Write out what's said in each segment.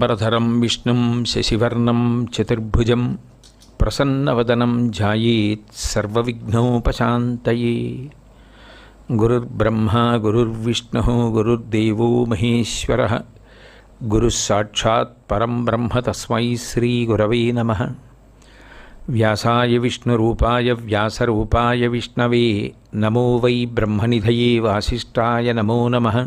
पीताम्बरधरं विष्णु शशिवर्ण, चतुर्भुज, प्रसन्नवदनं ध्यायेत् सर्वविघ्नोपशान्तये। गुरुर्ब्रह्मा, गुरुर्विष्णुः, गुरुर्देवो महेश्वरः, गुरुस्साक्षात् ब्रह्म तस्म श्रीगुरव नम। व्यासाय विष्णुरूपाय, व्यासरूपाय विष्णवे, नमो वै ब्रह्मनिधये वासिष्ठाय नमो नमः।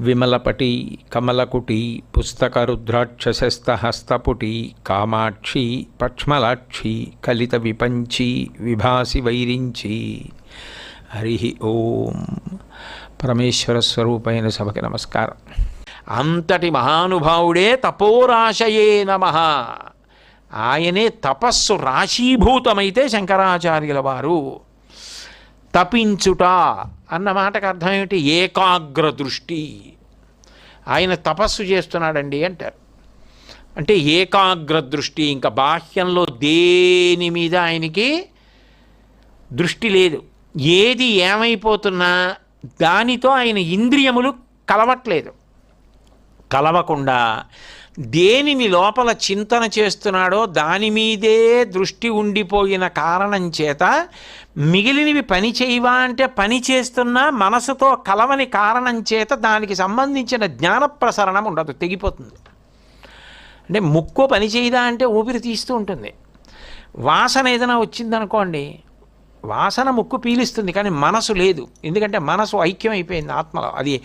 విమలపటి కమలకుటి పుస్తకరుద్రాక్షసస్తహస్తపుటి కామాక్షి పక్ష్మలాక్షి కలిత విపంచి విభాసి వైరించి. హరి ఓం. పరమేశ్వర స్వరూపైన సభకి నమస్కారం. అంతటి మహానుభావుడే తపోరాశయే నమ. ఆయనే తపస్సు రాశీభూతమైతే శంకరాచార్యుల వారు. తపించుట అన్న మాటకు అర్థం ఏమిటి? ఏకాగ్ర దృష్టి ఆయన తపస్సు చేస్తున్నాడండి అంటారు. అంటే ఏకాగ్ర దృష్టి ఇంకా బాహ్యంలో దేని మీద ఆయనకి దృష్టి లేదు. ఏది ఏమైపోతున్నా దానితో ఆయన ఇంద్రియములు కలవట్లేదు. కలవకుండా దేనిని లోపల చింతన చేస్తున్నాడో దాని మీదే దృష్టి ఉండిపోయిన కారణం చేత మిగిలినవి పని చేయవా అంటే పని చేస్తున్నా మనసుతో కలవని కారణం చేత దానికి సంబంధించిన జ్ఞాన ప్రసరణం ఉండదు తెగిపోతుంది. అంటే ముక్కు పని చేయదా అంటే ఊపిరి తీస్తూ ఉంటుంది. వాసన ఏదైనా వచ్చిందనుకోండి వాసన ముక్కు పీలిస్తుంది కానీ మనసు లేదు. ఎందుకంటే మనసు ఐక్యం అయిపోయింది ఆత్మలో. అది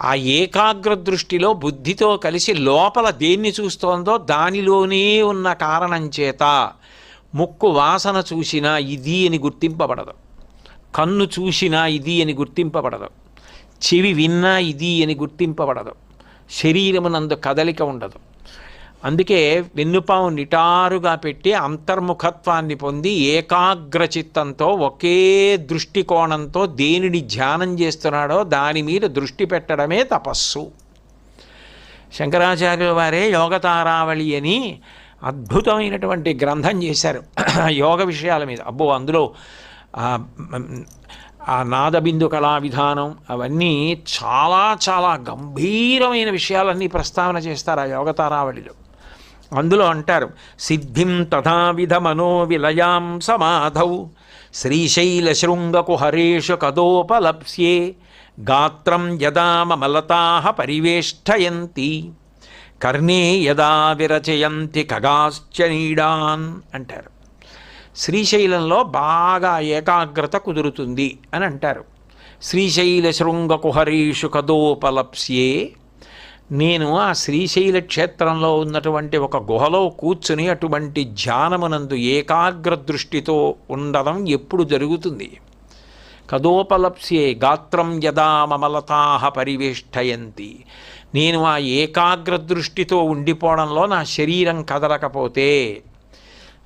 ఆ ఏకాగ్ర దృష్టిలో బుద్ధితో కలిసి లోపల దేన్ని చూస్తోందో దానిలోనే ఉన్న కారణం చేత ముక్కు వాసన చూసినా ఇది అని గుర్తింపబడదు. కన్ను చూసినా ఇది అని గుర్తింపబడదు. చెవి విన్నా ఇది అని గుర్తింపబడదు. శరీరమునందు కదలిక ఉండదు. అందుకే వెన్నుపాము నిటారుగా పెట్టి అంతర్ముఖత్వాన్ని పొంది ఏకాగ్ర చిత్తంతో ఒకే దృష్టికోణంతో దేనిని ధ్యానం చేస్తున్నాడో దాని మీద దృష్టి పెట్టడమే తపస్సు. శంకరాచార్యుల వారే యోగతారావళి అని అద్భుతమైనటువంటి గ్రంథం చేశారు. యోగ విషయాల మీద. అబ్బో అందులో ఆ, ఆ నాదబిందు కళా విధానం అవన్నీ చాలా చాలా గంభీరమైన విషయాలన్నీ ప్రస్తావన చేస్తారు ఆ యోగతారావళిలో. అందులో అంటారు సిద్ధిం తథావిధ మనోవిలయాం సమాధౌ శ్రీశైల శృంగకు హరేషు కదోపలప్స్యే గాత్రం యదా మమలతా పరివేష్టయంతి కర్ణే యదా విరచయంతి ఖగాశ్చ నీడాన్ అంటారు. శ్రీశైలంలో బాగా ఏకాగ్రత కుదురుతుంది అని అంటారు. శ్రీశైల శృంగకుహరీషు కదోపలప్స్యే నేను ఆ శ్రీశైల క్షేత్రంలో ఉన్నటువంటి ఒక గుహలో కూర్చుని అటువంటి ధ్యానమునందు ఏకాగ్ర దృష్టితో ఉండడం ఎప్పుడు జరుగుతుంది? కదోపలప్స్యే గాత్రం యదా మమలతా పరివేష్టయంతి నేను ఆ ఏకాగ్ర దృష్టితో ఉండిపోవడంలో నా శరీరం కదలకపోతే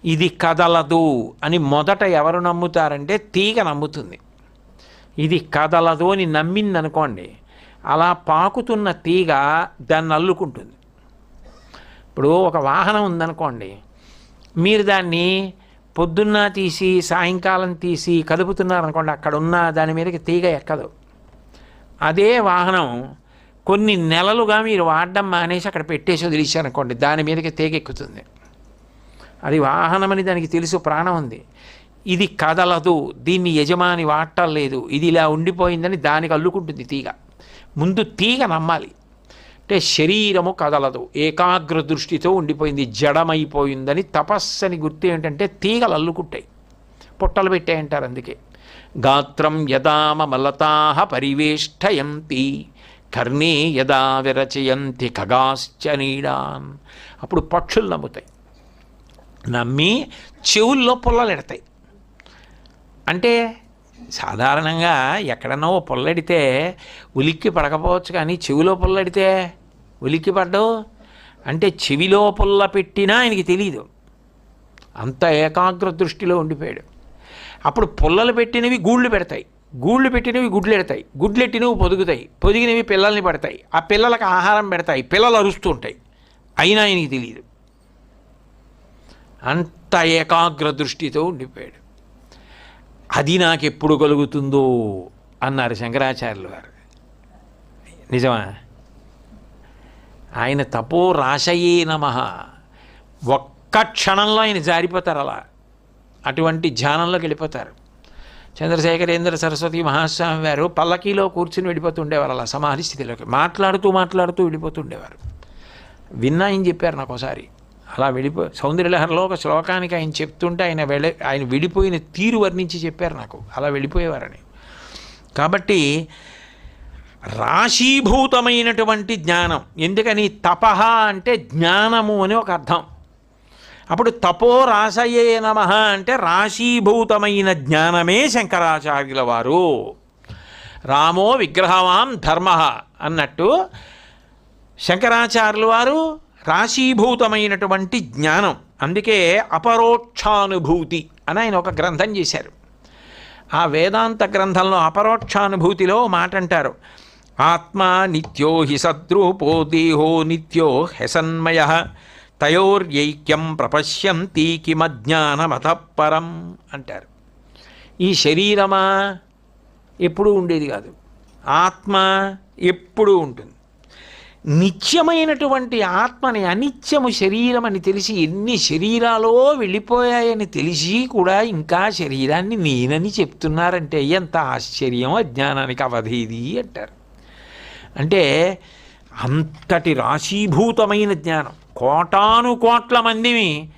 ఇది కదలదు అని మొదట ఎవరు నమ్ముతారంటే తీగ నమ్ముతుంది. ఇది కదలదు అని నమ్మిందనుకోండి అలా పాకుతున్న తీగ దాన్ని అల్లుకుంటుంది. ఇప్పుడు ఒక వాహనం ఉందనుకోండి మీరు దాన్ని పొద్దున్న తీసి సాయంకాలం తీసి కదుపుతున్నారనుకోండి అక్కడ ఉన్న దాని మీదకి తీగ ఎక్కదు. అదే వాహనం కొన్ని నెలలుగా మీరు వాడడం మానేసి అక్కడ పెట్టేసి వదిలేశారనుకోండి దాని మీదకి తీగ ఎక్కుతుంది. అది వాహనమని దానికి తెలుసు ప్రాణం ఉంది. ఇది కదలదు దీన్ని యజమాని వాడటం లేదు ఇది ఇలా ఉండిపోయిందని దానికి అల్లుకుంటుంది తీగ. ముందు తీగ నమ్మాలి. అంటే శరీరము కదలదు. ఏకాగ్ర దృష్టితో ఉండిపోయింది జడమైపోయిందని తపస్సని గుర్తు ఏంటంటే తీగలు అల్లుకుంటాయి. పొట్టలు పెట్టాయంటారు అందుకే. గాత్రం యదామ మలతా పరివేష్టయంతి కర్ణే యదా విరచయంతి ఖగాశ్చ నీడాన్. అప్పుడు పక్షులు నమ్ముతాయి. నమ్మి చెవుల్లో పుల్లలు ఎడతాయి. అంటే సాధారణంగా ఎక్కడన్నా ఓ పొల్లడితే ఉలిక్కి పడకపోవచ్చు కానీ చెవిలో పొల్లడితే ఉలిక్కి పడ్డవు అంటే చెవిలో పుల్ల పెట్టినా ఆయనకి తెలియదు అంత ఏకాగ్ర దృష్టిలో ఉండిపోయాడు. అప్పుడు పుల్లలు పెట్టినవి గూళ్ళు పెడతాయి. గూళ్ళు పెట్టినవి గుడ్లు పెడతాయి గుడ్లు ఎట్టినవి పొదుగుతాయి. పొదిగినవి పిల్లల్ని పడతాయి. ఆ పిల్లలకు ఆహారం పెడతాయి. పిల్లలు అరుస్తూ ఉంటాయి. అయినా ఆయనకి తెలియదు అంత ఏకాగ్ర దృష్టితో ఉండిపోయాడు. అది నాకు ఎప్పుడు కలుగుతుందో అన్నారు శంకరాచార్యులు గారు. నిజమా? ఆయన తపో రాశయే నమ. ఒక్క క్షణంలో ఆయన జారిపోతారు అలా. అటువంటి ధ్యానంలోకి వెళ్ళిపోతారు. చంద్రశేఖరేంద్ర సరస్వతి మహాస్వామి వారు పల్లకీలో కూర్చుని వెళ్ళిపోతుండేవారు అలా సమాధి స్థితిలోకి. మాట్లాడుతూ మాట్లాడుతూ వెళ్ళిపోతుండేవారు. విన్నా ఆయన చెప్పారు నాకు ఒకసారి? అలా వెళ్ళిపో సౌందర్యలహరిలో ఒక శ్లోకానికి ఆయన చెప్తుంటే ఆయన వెళ్ళ ఆయన వెళ్ళిపోయిన తీరు వర్ణించి చెప్పారు నాకు. అలా వెళ్ళిపోయేవారని. కాబట్టి రాశీభూతమైనటువంటి జ్ఞానం. ఎందుకని? తపహ అంటే జ్ఞానము అని ఒక అర్థం. అప్పుడు తపో రాసయే నమ అంటే రాశీభూతమైన జ్ఞానమే శంకరాచార్యుల వారు. రామో విగ్రహవాం ధర్మ అన్నట్టు శంకరాచార్యుల వారు రాశీభూతమైనటువంటి జ్ఞానం. అందుకే అపరోక్షానుభూతి అని ఆయన ఒక గ్రంథం చేశారు. ఆ వేదాంత గ్రంథంలో అపరోక్షానుభూతిలో మాట అంటారు ఆత్మ నిత్యో హి సద్రూపో దేహో నిత్యో హెసన్మయ తయోర్యైక్యం ప్రపశ్యంతి కిమజ్ఞానమత పరం అంటారు. ఈ శరీరమా ఎప్పుడూ ఉండేది కాదు. ఆత్మ ఎప్పుడూ ఉంటుంది. నిత్యమైనటువంటి ఆత్మని అనిత్యము శరీరం అని తెలిసి ఎన్ని శరీరాలో వెళ్ళిపోయాయని తెలిసి కూడా ఇంకా శరీరాన్ని నేనని చెప్తున్నారంటే ఎంత ఆశ్చర్యం అజ్ఞానానికి అవధేది అంటారు. అంటే అంతటి రాశీభూతమైన జ్ఞానం కోటాను కోట్ల మందిని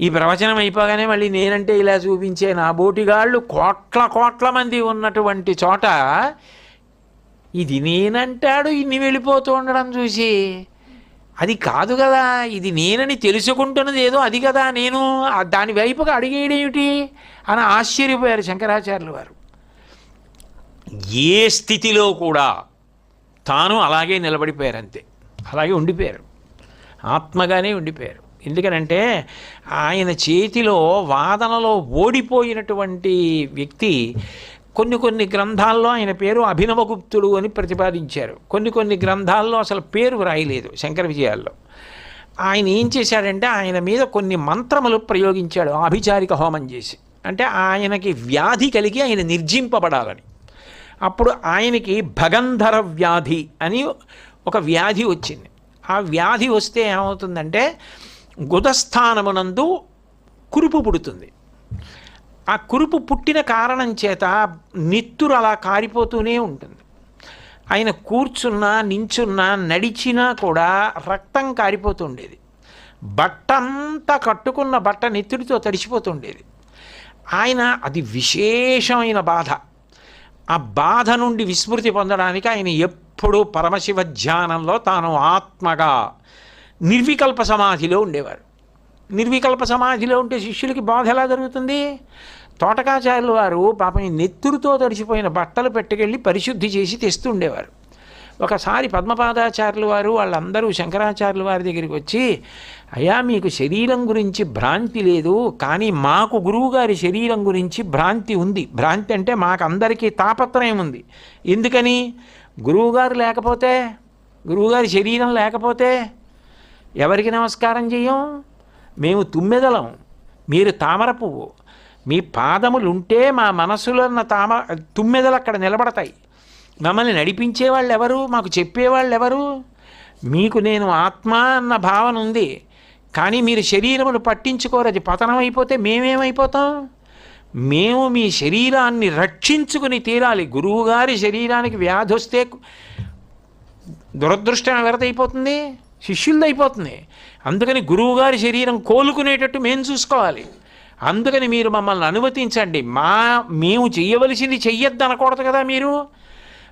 ఈ ప్రవచనం అయిపోగానే మళ్ళీ నేనంటే ఇలా చూపించే నా బోటిగాళ్ళు కోట్ల కోట్ల మంది ఉన్నటువంటి చోట ఇది నేనంటాడు ఇన్ని వెళ్ళిపోతూ ఉండడం చూసి. అది కాదు కదా ఇది నేనని తెలుసుకుంటున్నది ఏదో అది కదా నేను దాని వైపుగా అడిగేయడేమిటి అని ఆశ్చర్యపోయారు శంకరాచార్యులు వారు. ఏ స్థితిలో కూడా తాను అలాగే నిలబడిపోయారు అంతే అలాగే ఉండిపోయారు. ఆత్మగానే ఉండిపోయారు. ఎందుకనంటే ఆయన చేతిలో వాదనలో ఓడిపోయినటువంటి వ్యక్తి కొన్ని కొన్ని గ్రంథాల్లో ఆయన పేరు అభినవగుప్తుడు అని ప్రతిపాదించారు. కొన్ని కొన్ని గ్రంథాల్లో అసలు పేరు రాయలేదు శంకర విజయాల్లో. ఆయన ఏం చేశాడంటే ఆయన మీద కొన్ని మంత్రములు ప్రయోగించాడు ఆభిచారిక హోమం చేసి. అంటే ఆయనకి వ్యాధి కలిగి ఆయన నిర్జింపబడాలని. అప్పుడు ఆయనకి భగంధర వ్యాధి అని ఒక వ్యాధి వచ్చింది. ఆ వ్యాధి వస్తే ఏమవుతుందంటే గుదస్థానమునందు కురుపు పుడుతుంది. ఆ కురుపు పుట్టిన కారణం చేత నిత్తురు అలా కారిపోతూనే ఉంటుంది. ఆయన కూర్చున్నా నించున్నా నడిచినా కూడా రక్తం కారిపోతుండేది. బట్టంతా కట్టుకున్న బట్ట నెత్తుడితో తడిచిపోతుండేది ఆయన అది విశేషమైన బాధ. ఆ బాధ నుండి విస్మృతి పొందడానికి ఆయన ఎప్పుడూ పరమశివ ధ్యానంలో తాను ఆత్మగా నిర్వికల్ప సమాధిలో ఉండేవారు. నిర్వికల్ప సమాధిలో ఉంటే శిష్యులకి బాధ ఎలా జరుగుతుంది? తోటకాచార్యులు వారు పాపం ఈ నెత్తురుతో తడిచిపోయిన బట్టలు పెట్టుకెళ్ళి పరిశుద్ధి చేసి తెస్తుండేవారు. ఒకసారి పద్మపాదాచార్యులు వారు వాళ్ళందరూ శంకరాచార్యుల వారి దగ్గరికి వచ్చి అయ్యా మీకు శరీరం గురించి భ్రాంతి లేదు కానీ మాకు గురువుగారి శరీరం గురించి భ్రాంతి ఉంది. భ్రాంతి అంటే మాకందరికీ తాపత్రయం ఉంది. ఎందుకని? గురువుగారు లేకపోతే గురువుగారి శరీరం లేకపోతే ఎవరికి నమస్కారం చేయం మేము తుమ్మెదలం. మీరు తామర పువ్వు. మీ పాదములుంటే మా మనసులో ఉన్న తామ తుమ్మెదలు అక్కడ నిలబడతాయి. మమ్మల్ని నడిపించే వాళ్ళు ఎవరు మాకు చెప్పేవాళ్ళు ఎవరు మీకు నేను ఆత్మ అన్న భావన ఉంది. కానీ మీరు శరీరమును పట్టించుకోరు. అది పతనం అయిపోతే మేమేమైపోతాం? మేము మీ శరీరాన్ని రక్షించుకుని తీరాలి. గురువుగారి శరీరానికి వ్యాధి వస్తే దురదృష్టం ఎవరిదైపోతుంది? శిష్యులదైపోతుంది. శిష్యులది అయిపోతుంది అందుకని గురువుగారి శరీరం కోలుకునేటట్టు మేము చూసుకోవాలి. అందుకని మీరు మమ్మల్ని అనుమతించండి. మా మేము చెయ్యవలసింది చెయ్యొద్దు అనకూడదు కదా మీరు?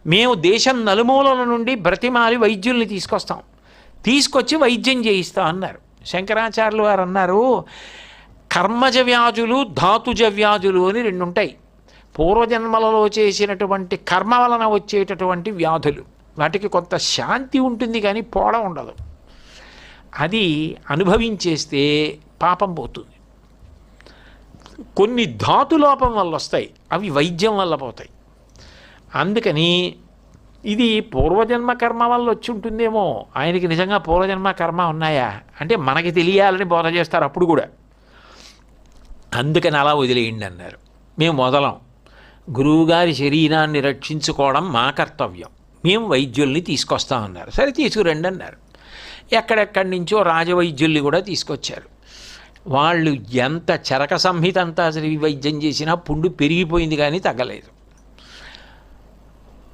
మేము దేశం నలుమూలల నుండి బ్రతిమాలి వైద్యుల్ని తీసుకొస్తాం. తీసుకొచ్చి వైద్యం చేయిస్తాం అన్నారు. శంకరాచార్యులు వారు అన్నారు కర్మజ వ్యాధులు ధాతుజ వ్యాధులు అని రెండు ఉంటాయి పూర్వజన్మలలో చేసినటువంటి కర్మ వలన వచ్చేటటువంటి వ్యాధులు. వాటికి కొంత శాంతి ఉంటుంది కానీ పోడ ఉండదు. అది అనుభవించేస్తే పాపం పోతుంది. కొన్ని ధాతులోపం వల్ల వస్తాయి. అవి వైద్యం వల్ల పోతాయి. అందుకని ఇది పూర్వజన్మ కర్మ వల్ల వచ్చి ఉంటుందేమో. ఆయనకి నిజంగా పూర్వజన్మ కర్మ ఉన్నాయా? అంటే మనకి తెలియాలని బోధ చేస్తారు అప్పుడు కూడా. అందుకని అలా వదిలేయండి అన్నారు. మేము మొదలం. గురువుగారి శరీరాన్ని రక్షించుకోవడం మా కర్తవ్యం. మేము వైద్యుల్ని తీసుకొస్తామన్నారు. సరే తీసుకురండి అన్నారు. ఎక్కడెక్కడి నుంచో రాజవైద్యుల్ని కూడా తీసుకొచ్చారు. వాళ్ళు ఎంత చరక సంహిత అంతా వైద్యం చేసినా పుండు పెరిగిపోయింది కానీ తగ్గలేదు.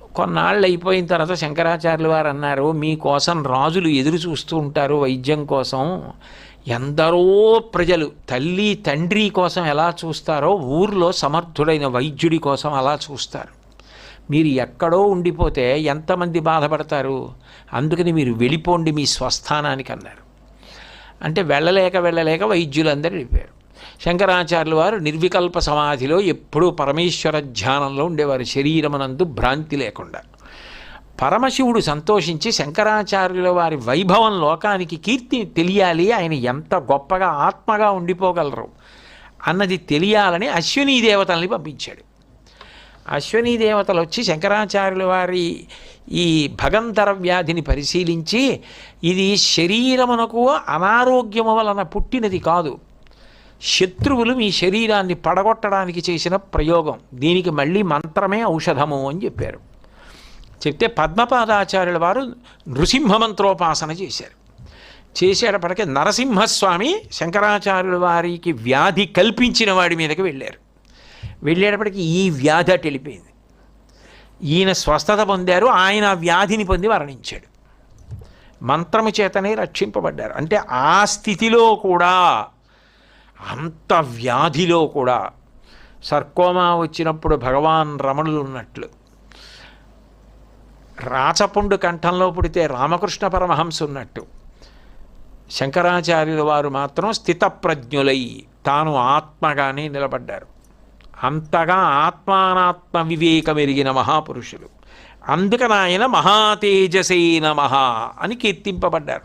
కొన్నాళ్ళు అయిపోయిన తర్వాత శంకరాచార్యులు వారు అన్నారు మీకోసం రాజులు ఎదురు చూస్తూ ఉంటారు వైద్యం కోసం. ఎందరో ప్రజలు తల్లి తండ్రి కోసం ఎలా చూస్తారో ఊర్లో సమర్థుడైన వైద్యుడి కోసం అలా చూస్తారు. మీరు ఎక్కడో ఉండిపోతే ఎంతమంది బాధపడతారు? అందుకని మీరు వెళ్ళిపోండి మీ స్వస్థానానికి అన్నారు. అంటే వెళ్ళలేక వెళ్ళలేక వైద్యులందరూ వెళ్ళిపోయారు. శంకరాచార్యులు వారు నిర్వికల్ప సమాధిలో ఎప్పుడూ పరమేశ్వర ధ్యానంలో ఉండేవారు. శరీరమునందు భ్రాంతి లేకుండా. పరమశివుడు సంతోషించి శంకరాచార్యుల వారి వైభవం లోకానికి కీర్తి తెలియాలి. ఆయన ఎంత గొప్పగా ఆత్మగా ఉండిపోగలరు అన్నది తెలియాలని అశ్వినీ దేవతల్ని పంపించాడు. అశ్వనీ దేవతలు వచ్చి శంకరాచార్యుల వారి ఈ భగంతర వ్యాధిని పరిశీలించి ఇది శరీరమునకు అనారోగ్యము వలన పుట్టినది కాదు. శత్రువులు మీ శరీరాన్ని పడగొట్టడానికి చేసిన ప్రయోగం. దీనికి మళ్ళీ మంత్రమే ఔషధము అని చెప్పారు. చెప్తే పద్మపాదాచార్యుల వారు నృసింహ మంత్రోపాసన చేశారు. చేసేటప్పటికే నరసింహస్వామి శంకరాచార్యుల వారికి వ్యాధి కల్పించిన వాడి మీదకి వెళ్ళారు. వెళ్ళేటప్పటికి ఈ వ్యాధి అటు ఈయన స్వస్థత పొందారు ఆయన వ్యాధిని పొంది మరణించాడు. మంత్రము చేతనే రక్షింపబడ్డారు. అంటే ఆ స్థితిలో కూడా అంత వ్యాధిలో కూడా సర్కోమా వచ్చినప్పుడు భగవాన్ రమణులు ఉన్నట్లు. రాచపుండు కంఠంలో పుడితే రామకృష్ణ పరమహంస ఉన్నట్టు. శంకరాచార్యుల వారు మాత్రం స్థితప్రజ్ఞులై తాను ఆత్మగానే నిలబడ్డారు. అంతగా ఆత్మానాత్మ వివేకమెరిగిన మహాపురుషులు. అందుకని ఆయన మహాతేజసే నమః అని కీర్తింపబడ్డారు.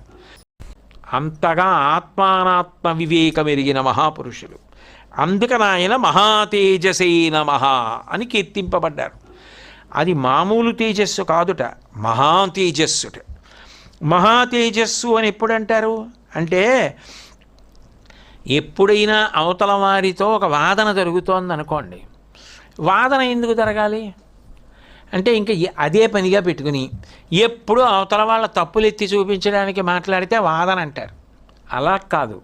అంతగా ఆత్మానాత్మ వివేకమెరిగిన మహాపురుషులు. అందుకని ఆయన మహాతేజసే నమః అని కీర్తింపబడ్డారు. అది మామూలు తేజస్సు కాదుట మహా మహాతేజస్సు అని ఎప్పుడు అంటారు అంటే ఎప్పుడైనా అవతల వారితో ఒక వాదన జరుగుతోంది అనుకోండి వాదన ఎందుకు జరగాలి? అంటే ఇంకా అదే పనిగా పెట్టుకుని ఎప్పుడు అవతల వాళ్ళ తప్పులు ఎత్తి చూపించడానికి మాట్లాడితే వాదన అంటారు. అలా కాదు.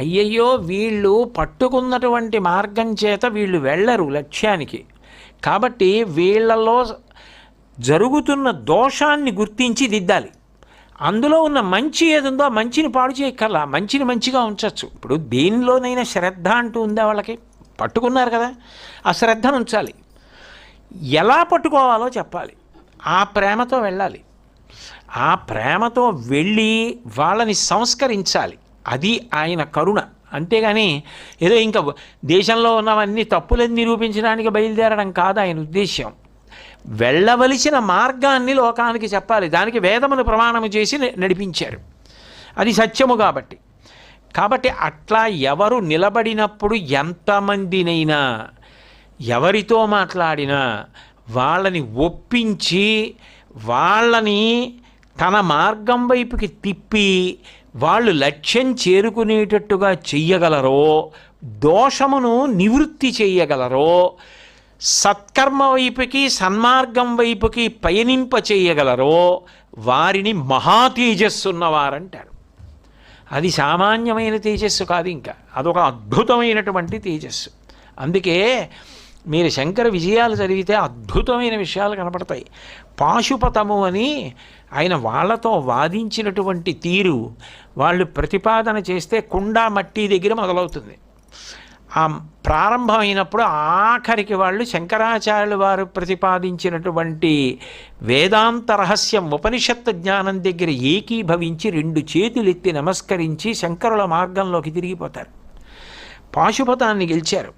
అయ్యయ్యో వీళ్ళు పట్టుకున్నటువంటి మార్గం చేత వీళ్ళు వెళ్ళరు లక్ష్యానికి. కాబట్టి వీళ్ళలో జరుగుతున్న దోషాన్ని గుర్తించి దిద్దాలి. అందులో ఉన్న మంచి ఏదుందో ఆ మంచిని పాడు చేయక్కర్లా. మంచిని మంచిగా ఉంచవచ్చు ఇప్పుడు దేనిలోనైనా శ్రద్ధ అంటూ ఉందా వాళ్ళకి? పట్టుకున్నారు కదా. ఆ శ్రద్ధను ఉంచాలి. ఎలా పట్టుకోవాలో చెప్పాలి. ఆ ప్రేమతో వెళ్ళాలి. ఆ ప్రేమతో వెళ్ళి వాళ్ళని సంస్కరించాలి. అది ఆయన కరుణ. అంతేగాని ఏదో ఇంకా దేశంలో ఉన్నవన్నీ తప్పులని నిరూపించడానికి బయలుదేరడం కాదు ఆయన ఉద్దేశ్యం. వెళ్ళవలసిన మార్గాన్ని లోకానికి చెప్పాలి. దానికి వేదమును ప్రమాణము చేసి నడిపించారు. అది సత్యము కాబట్టి. కాబట్టి అట్లా ఎవరు నిలబడినప్పుడు ఎంతమందినైనా ఎవరితో మాట్లాడినా వాళ్ళని ఒప్పించి వాళ్ళని తన మార్గం వైపుకి తిప్పి వాళ్ళు లక్ష్యం చేరుకునేటట్టుగా చెయ్యగలరో దోషమును నివృత్తి చేయగలరో సత్కర్మ వైపుకి సన్మార్గం వైపుకి పయనింప చేయగలరో వారిని మహాతేజస్సున్నవారంటారు అది సామాన్యమైన తేజస్సు కాదు ఇంకా. అదొక అద్భుతమైనటువంటి తేజస్సు. అందుకే మీరు శంకర విజయాలు చదివితే అద్భుతమైన విషయాలు కనపడతాయి. పాశుపతము అని ఆయన వాళ్ళతో వాదించినటువంటి తీరు వాళ్ళు ప్రతిపాదన చేస్తే కుండా మట్టి దగ్గర మొదలవుతుంది. ఆ ప్రారంభమైనప్పుడు ఆఖరికి వాళ్ళు శంకరాచార్యులు వారు ప్రతిపాదించినటువంటి వేదాంత రహస్యం ఉపనిషత్తు జ్ఞానం దగ్గర ఏకీభవించి రెండు చేతులెత్తి నమస్కరించి శంకరుల మార్గంలోకి తిరిగిపోతారు. పాశుపతాన్ని గెలిచారు.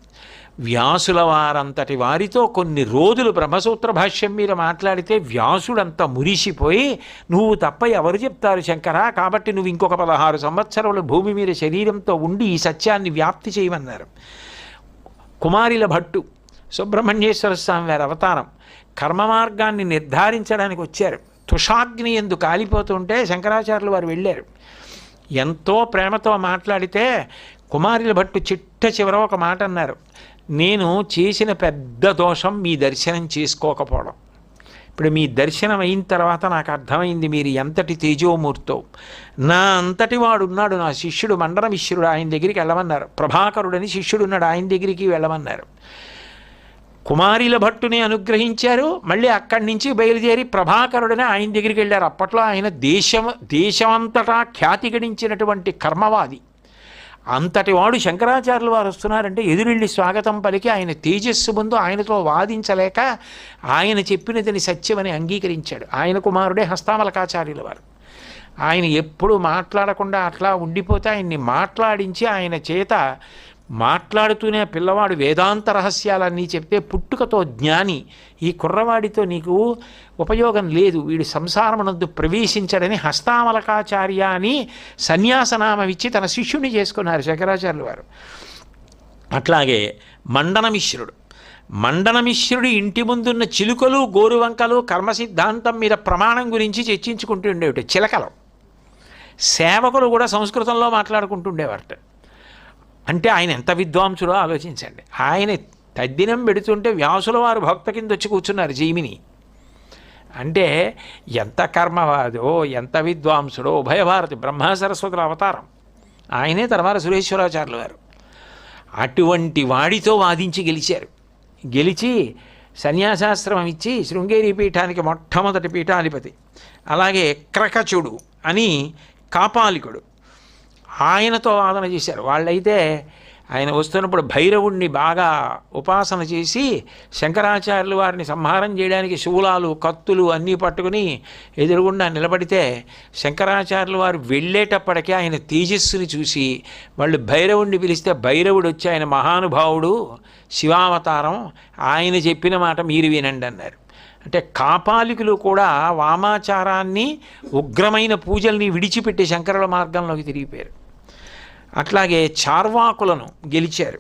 వ్యాసుల వారంతటి వారితో కొన్ని రోజులు బ్రహ్మసూత్ర భాష్యం మీద మాట్లాడితే వ్యాసుడంతా మురిసిపోయి నువ్వు తప్ప ఎవరు చెప్తారు శంకర? కాబట్టి నువ్వు ఇంకొక పదహారు సంవత్సరాలు భూమి మీద శరీరంతో ఉండి ఈ సత్యాన్ని వ్యాప్తి చేయమన్నారు. కుమారిల భట్టు సుబ్రహ్మణ్యేశ్వర స్వామి వారి అవతారం కర్మ మార్గాన్ని నిర్ధారించడానికి వచ్చారు. తుషాగ్ని ఎందు కాలిపోతుంటే శంకరాచార్యులు వారు వెళ్ళారు. ఎంతో ప్రేమతో మాట్లాడితే కుమారుల భట్టు చిట్ట చివర ఒక మాట అన్నారు. నేను చేసిన పెద్ద దోషం మీ దర్శనం చేసుకోకపోవడం. ఇప్పుడు మీ దర్శనం అయిన తర్వాత నాకు అర్థమైంది మీరు ఎంతటి తేజోమూర్తో. నా అంతటి వాడు ఉన్నాడు నా శిష్యుడు మండన మిశ్రుడు ఆయన దగ్గరికి వెళ్ళమన్నారు. ప్రభాకరుడని శిష్యుడు ఉన్నాడు ఆయన దగ్గరికి వెళ్ళమన్నారు. కుమారిల భట్టుని అనుగ్రహించారు మళ్ళీ అక్కడి నుంచి బయలుదేరి ప్రభాకరుడని ఆయన దగ్గరికి వెళ్ళారు. అప్పట్లో ఆయన దేశం దేశమంతటా ఖ్యాతి గడించినటువంటి కర్మవాది. అంతటి వాడు శంకరాచార్యులు వారు వస్తున్నారంటే ఎదురెళ్ళి స్వాగతం పలికి ఆయన తేజస్సు ముందు ఆయనతో వాదించలేక ఆయన చెప్పినదని సత్యమని అంగీకరించాడు. ఆయన కుమారుడే హస్తామలకాచార్యుల వారు. ఆయన ఎప్పుడు మాట్లాడకుండా అట్లా ఉండిపోతే ఆయన్ని మాట్లాడించి ఆయన చేత మాట్లాడుతూనే పిల్లవాడు వేదాంత రహస్యాలన్నీ చెప్తే పుట్టుకతో జ్ఞాని ఈ కుర్రవాడితో నీకు ఉపయోగం లేదు. వీడు సంసారమునందు ప్రవేశించడని హస్తామలకాచార్య అని సన్యాసనామమిచ్చి తన శిష్యుని చేసుకున్నారు శంకరాచార్యులు వారు. అట్లాగే మండనమిశ్రుడు. మండనమిశ్రుడి ఇంటి ముందున్న చిలుకలు గోరువంకలు కర్మ సిద్ధాంతం మీద ప్రమాణం గురించి చర్చించుకుంటూ ఉండేవి చిలకలు. సేవకులు కూడా సంస్కృతంలో మాట్లాడుకుంటుండేవారట అంటే ఆయన ఎంత విద్వాంసుడో ఆలోచించండి. ఆయన తద్దినం పెడుతుంటే వ్యాసుల వారు భక్త కింద వచ్చి కూర్చున్నారు జీమిని. అంటే ఎంత కర్మవాదో ఎంత విద్వాంసుడో ఉభయభారతి బ్రహ్మ సరస్వతుల అవతారం. ఆయనే తర్వాత సురేశ్వరాచార్యులు గారు. అటువంటి వాడితో వాదించి గెలిచారు. గెలిచి సన్యాసాశ్రమం ఇచ్చి శృంగేరి పీఠానికి మొట్టమొదటి పీఠాధిపతి. అలాగే క్రకచుడు అని కాపాలికుడు. ఆయనతో వాదన చేశారు. వాళ్ళైతే ఆయన వస్తున్నప్పుడు భైరవుణ్ణి బాగా ఉపాసన చేసి శంకరాచార్యులు వారిని సంహారం చేయడానికి శూలాలు కత్తులు అన్నీ పట్టుకుని ఎదురుగుండా నిలబడితే శంకరాచార్యులు వారు వెళ్ళేటప్పటికే ఆయన తేజస్సుని చూసి వాళ్ళు భైరవుణ్ణి పిలిస్తే భైరవుడు వచ్చి ఆయన మహానుభావుడు శివావతారం ఆయన చెప్పిన మాట మీరు వినండి అన్నారు. అంటే కాపాలికులు కూడా వామాచారాన్ని ఉగ్రమైన పూజల్ని విడిచిపెట్టి శంకరుల మార్గంలోకి తిరిగిపోయారు. అట్లాగే చార్వాకులను గెలిచారు.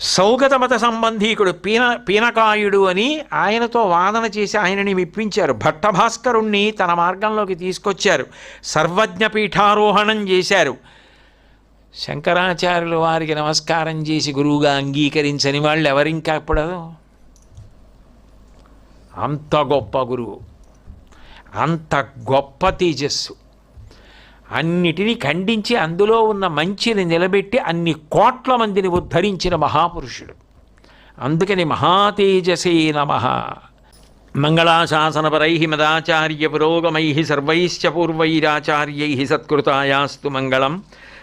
సౌగత మత సంబంధీకుడు పీన పీనకాయుడు అని ఆయనతో వాదన చేసి ఆయనని మెప్పించారు. భట్టభాస్కరుణ్ణి తన మార్గంలోకి తీసుకొచ్చారు. సర్వజ్ఞ పీఠారోహణం చేశారు. శంకరాచార్యులు వారికి నమస్కారం చేసి గురువుగా అంగీకరించని వాళ్ళు ఎవరింకా ఇప్పుడు అంత గొప్ప గురువు. అంత గొప్ప తేజస్సు. అన్నిటినీ ఖండించి అందులో ఉన్న మంచిని నిలబెట్టి అన్ని కోట్ల మందిని ఉద్ధరించిన మహాపురుషుడు. అందుకని మహాతేజసే నమ. మంగళాశాసనపరై మదాచార్య పురోగమై సర్వైశ్చ పూర్వైరాచార్యై సత్కృతాయాస్తు మంగళం.